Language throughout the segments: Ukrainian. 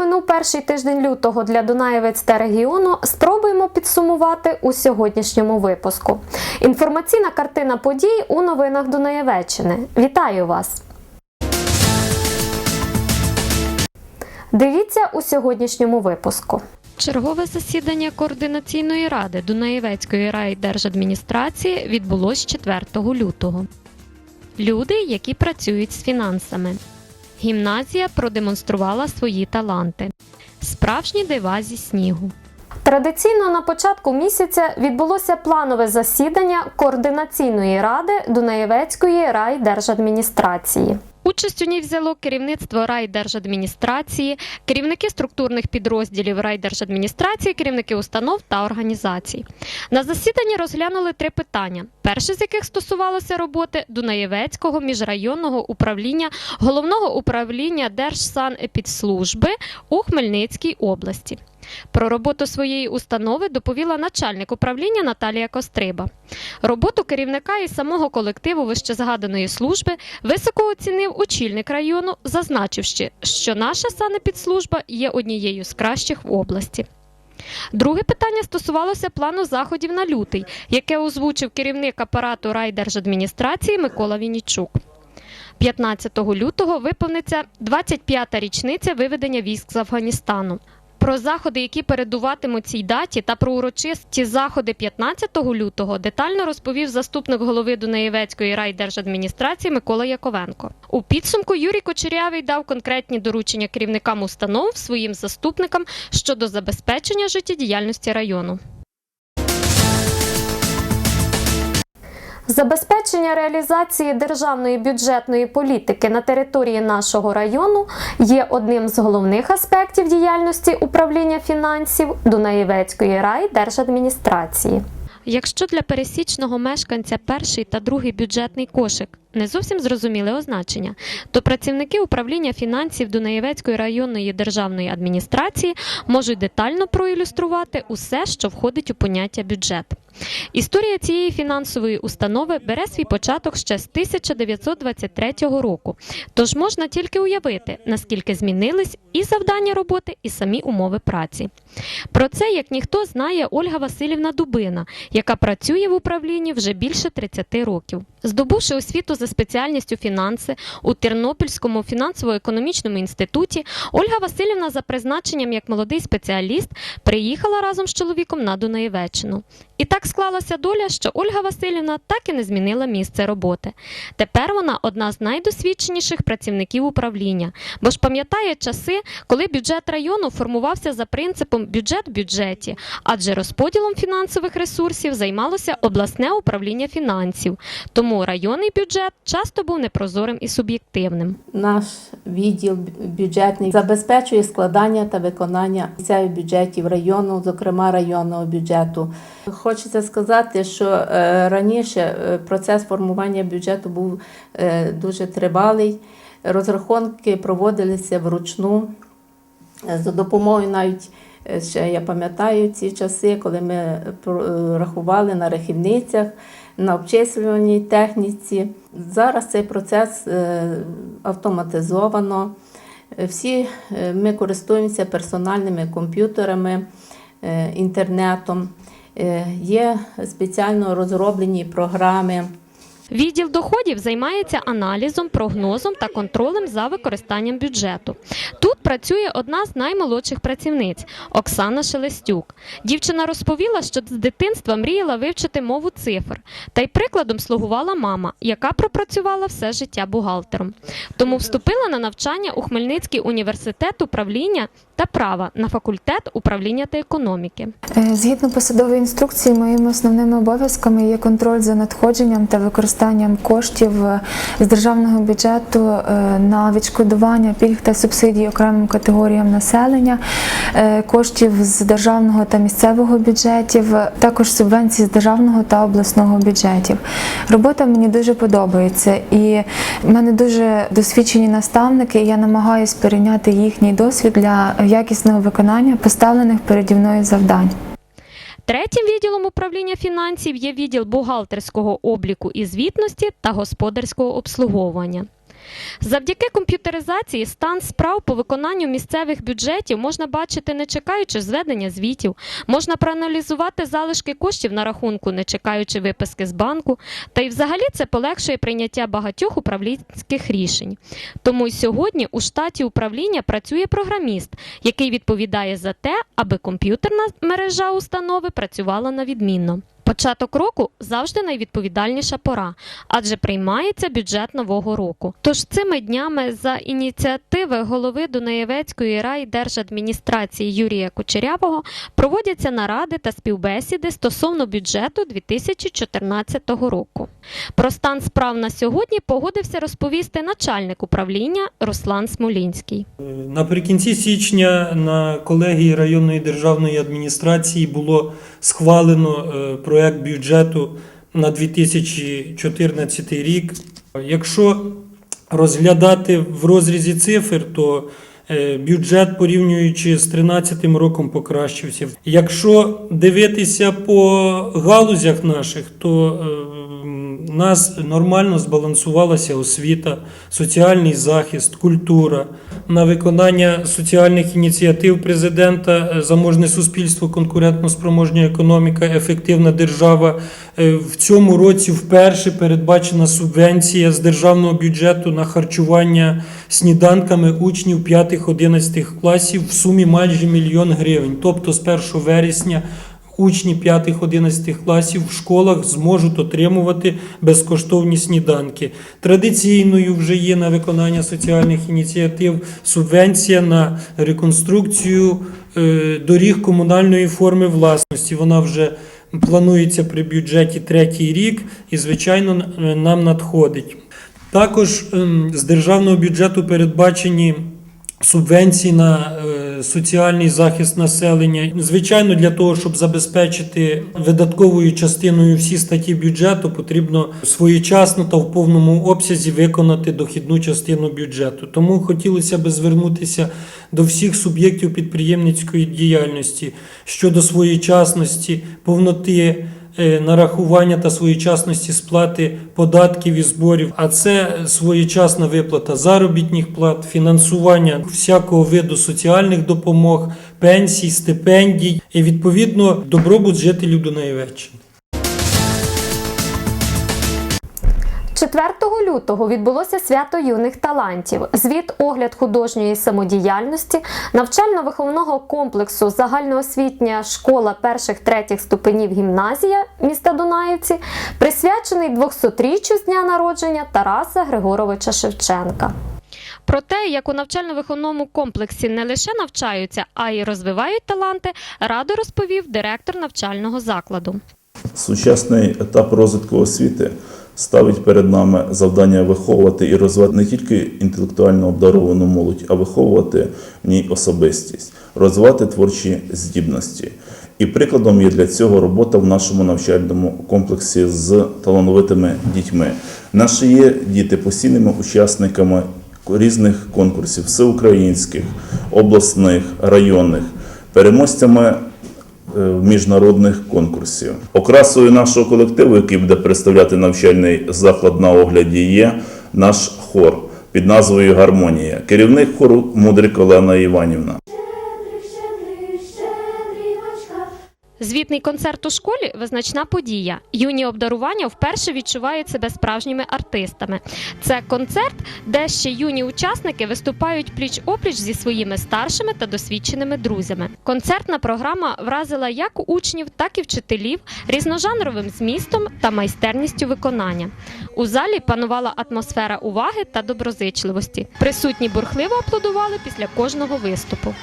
минув перший тиждень лютого для Дунаєвець та регіону, спробуємо підсумувати у сьогоднішньому випуску. Інформаційна картина подій у новинах Дунаєвеччини. Вітаю вас! Дивіться у сьогоднішньому випуску. Чергове засідання координаційної ради Дунаєвецької райдержадміністрації відбулось 4 лютого. Люди, які працюють з фінансами. Гімназія продемонструвала свої таланти. Справжні дива зі снігу. Традиційно на початку місяця відбулося планове засідання координаційної ради Дунаєвецької райдержадміністрації. Участь у ній взяло керівництво райдержадміністрації, керівники структурних підрозділів райдержадміністрації, керівники установ та організацій. На засіданні розглянули три питання: перше з яких стосувалося роботи Дунаєвецького міжрайонного управління головного управління Держсанепідслужби у Хмельницькій області. Про роботу своєї установи доповіла начальник управління Наталія Костриба. Роботу керівника і самого колективу вищезгаданої служби високо оцінив очільник району, зазначивши, що наша санепідслужба є однією з кращих в області. Друге питання стосувалося плану заходів на лютий, яке озвучив керівник апарату райдержадміністрації Микола Вінічук. 15 лютого виповниться 25-та річниця виведення військ з Афганістану. Про заходи, які передуватимуть цій даті, та про урочисті заходи 15 лютого детально розповів заступник голови Дунаєвецької райдержадміністрації Микола Яковенко. У підсумку Юрій Кочерявий дав конкретні доручення керівникам установ своїм заступникам щодо забезпечення життєдіяльності району. Забезпечення реалізації державної бюджетної політики на території нашого району є одним з головних аспектів діяльності управління фінансів Дунаєвецької райдержадміністрації. Якщо для пересічного мешканця перший та другий бюджетний кошик не зовсім зрозуміле означення, то працівники управління фінансів Дунаєвецької районної державної адміністрації можуть детально проілюструвати усе, що входить у поняття бюджет. Історія цієї фінансової установи бере свій початок ще з 1923 року, тож можна тільки уявити, наскільки змінились і завдання роботи, і самі умови праці. Про це, як ніхто, знає Ольга Васильівна Дубина, яка працює в управлінні вже більше 30 років. Здобувши освіту за спеціальністю фінанси у Тернопільському фінансово-економічному інституті, Ольга Васильівна за призначенням як молодий спеціаліст приїхала разом з чоловіком на Дунаєвеччину. І так склалася доля, що Ольга Васильівна так і не змінила місце роботи. Тепер вона одна з найдосвідченіших працівників управління, бо ж пам'ятає часи, коли бюджет району формувався за принципом бюджет в бюджеті, адже розподілом фінансових ресурсів займалося обласне управління фінансів. Тому районний бюджет часто був непрозорим і суб'єктивним. Наш відділ бюджетний забезпечує складання та виконання бюджетів району, зокрема районного бюджету. Хочеться сказати, що е, раніше е, процес формування бюджету був е, дуже тривалий. Розрахунки проводилися вручну за допомогою навіть. Ще я пам'ятаю ці часи, коли ми рахували на рахівницях, на обчислювальній техніці. Зараз цей процес автоматизовано. Всі ми користуємося персональними комп'ютерами, інтернетом. Е, Є спеціально розроблені програми. Відділ доходів займається аналізом, прогнозом та контролем за використанням бюджету. Тут працює одна з наймолодших працівниць Оксана Шелестюк. Дівчина розповіла, що з дитинства мріяла вивчити мову цифр, та й прикладом слугувала мама, яка пропрацювала все життя бухгалтером. Тому вступила на навчання у Хмельницький університет управління та права на факультет управління та економіки. Е, Згідно посадової інструкції, моїми основними обов'язками є контроль за надходженням та використанням коштів е, з державного бюджету е, на відшкодування пільг та субсидій окремим категоріям населення, е, коштів з державного та місцевого бюджетів, також субвенцій з державного та обласного бюджетів. Робота мені дуже подобається, і в мене дуже досвідчені наставники. і Я намагаюся перейняти їхній досвід для якісного виконання поставлених переді мною завдань. Третім відділом управління фінансів є відділ бухгалтерського обліку і звітності та господарського обслуговування. Завдяки комп'ютеризації стан справ по виконанню місцевих бюджетів можна бачити, не чекаючи зведення звітів, можна проаналізувати залишки коштів на рахунку, не чекаючи виписки з банку. Та й взагалі це полегшує прийняття багатьох управлінських рішень. Тому й сьогодні у штаті управління працює програміст, який відповідає за те, аби комп'ютерна мережа установи працювала на відмінно. Початок року завжди найвідповідальніша пора, адже приймається бюджет нового року. Тож цими днями за ініціативи голови Дунаєвецької райдержадміністрації Юрія Кучерявого проводяться наради та співбесіди стосовно бюджету 2014 року. Про стан справ на сьогодні погодився розповісти начальник управління Руслан Смолінський. Наприкінці січня на колегії районної державної адміністрації було схвалено е, проект бюджету на 2014 рік. Якщо розглядати в розрізі цифр, то е, бюджет порівнюючи з 2013 роком покращився. Якщо дивитися по галузях наших, то е, у нас нормально збалансувалася освіта, соціальний захист, культура. На виконання соціальних ініціатив президента е, заможне суспільство, конкурентно-спроможня економіка, ефективна держава. Е, В цьому році вперше передбачена субвенція з державного бюджету на харчування сніданками учнів 5-11 класів в сумі майже мільйон гривень. Тобто з 1 вересня учні 5-11 класів в школах зможуть отримувати безкоштовні сніданки. Традиційною вже є на виконання соціальних ініціатив субвенція на реконструкцію е, доріг комунальної форми власності. Вона вже планується при бюджеті третій рік і, звичайно, нам надходить. Також ем, з державного бюджету передбачені субвенції на е, соціальний захист населення. Звичайно, для того, щоб забезпечити видатковою частиною всі статті бюджету, потрібно своєчасно та в повному обсязі виконати дохідну частину бюджету. Тому хотілося б звернутися до всіх суб'єктів підприємницької діяльності щодо своєчасності, повноти нарахування та своєчасності сплати податків і зборів, а це своєчасна виплата заробітних плат, фінансування всякого виду соціальних допомог, пенсій, стипендій і відповідно добробут жителів Дунаєвеччини. 4 лютого відбулося свято юних талантів. Звіт огляд художньої самодіяльності навчально-виховного комплексу загальноосвітня школа перших третіх ступенів гімназія міста Дунаївці присвячений 200-річчю з дня народження Тараса Григоровича Шевченка. Про те, як у навчально-виховному комплексі не лише навчаються, а й розвивають таланти, радо розповів директор навчального закладу. Сучасний етап розвитку освіти ставить перед нами завдання виховувати і розвивати не тільки інтелектуально обдаровану молодь, а виховувати в ній особистість, розвивати творчі здібності. І прикладом є для цього робота в нашому навчальному комплексі з талановитими дітьми. Наші є діти постійними учасниками різних конкурсів всеукраїнських, обласних, районних, переможцями міжнародних конкурсів. Окрасою нашого колективу, який буде представляти навчальний заклад на огляді, є наш хор під назвою Гармонія. Керівник хору Мудрик Олена Іванівна. Звітний концерт у школі визначна подія. Юні обдарування вперше відчувають себе справжніми артистами. Це концерт, де ще юні учасники виступають пліч опліч зі своїми старшими та досвідченими друзями. Концертна програма вразила як учнів, так і вчителів різножанровим змістом та майстерністю виконання. У залі панувала атмосфера уваги та доброзичливості. Присутні бурхливо аплодували після кожного виступу.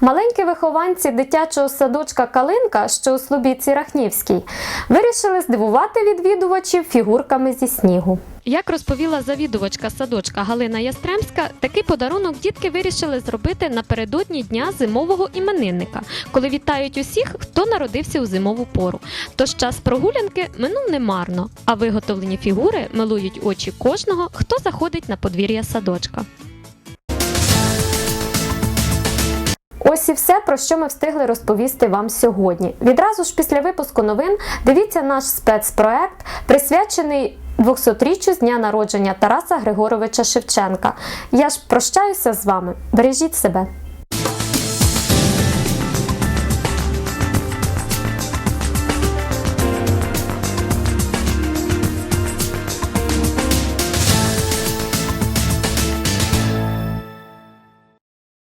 Маленькі вихованці дитячого садочка Калинка, що у Слобідці Рахнівській, вирішили здивувати відвідувачів фігурками зі снігу. Як розповіла завідувачка садочка Галина Ястремська, такий подарунок дітки вирішили зробити напередодні дня зимового іменинника, коли вітають усіх, хто народився у зимову пору. Тож час прогулянки минув немарно, а виготовлені фігури милують очі кожного, хто заходить на подвір'я садочка. Ось і все, про що ми встигли розповісти вам сьогодні. Відразу ж після випуску новин дивіться наш спецпроект, присвячений 200-річчю з дня народження Тараса Григоровича Шевченка. Я ж прощаюся з вами. Бережіть себе.